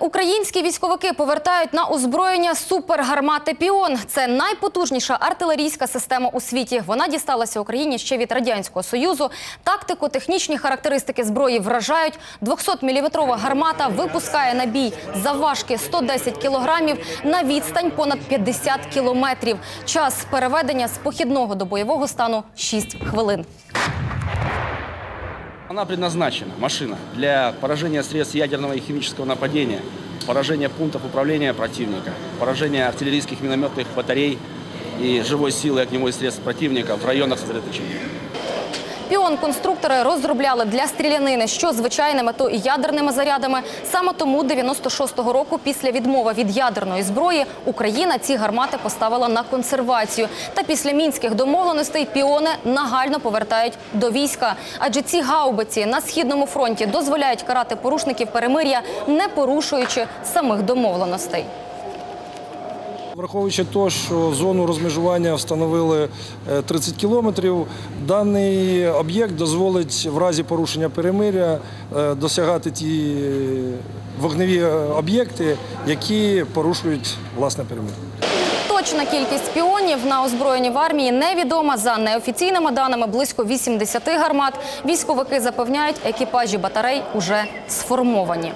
Українські військовики повертають на озброєння супергармати Піон. Це найпотужніша артилерійська система у світі. Вона дісталася Україні ще від радянського союзу. Тактико-технічні характеристики зброї вражають. 200-мм гармата випускає на бій завважки 110 кілограмів на відстань понад 50 кілометрів. Час переведення з похідного до бойового стану 6 хвилин. Она предназначена, машина, для поражения средств ядерного и химического нападения, поражения пунктов управления противника, поражения артиллерийских минометных батарей и живой силы огневой средств противника в районах сосредоточения. Піон конструктори розробляли для стрілянини що звичайними, то і ядерними зарядами. Саме тому 96-го року, після відмови від ядерної зброї, Україна ці гармати поставила на консервацію. Та після мінських домовленостей піони нагально повертають до війська. Адже ці гаубиці на східному фронті дозволяють карати порушників перемир'я, не порушуючи самих домовленостей. Враховуючи те, що зону розмежування встановили е, 30 кілометрів, даний об'єкт дозволить в разі порушення перемиря е, досягати ті вогневі об'єкти, які порушують власне перемир'я. Точна кількість піонів на озброєнні в армії невідома. За неофіційними даними близько 80 гармат. Військовики запевняють, екіпажі батарей уже сформовані.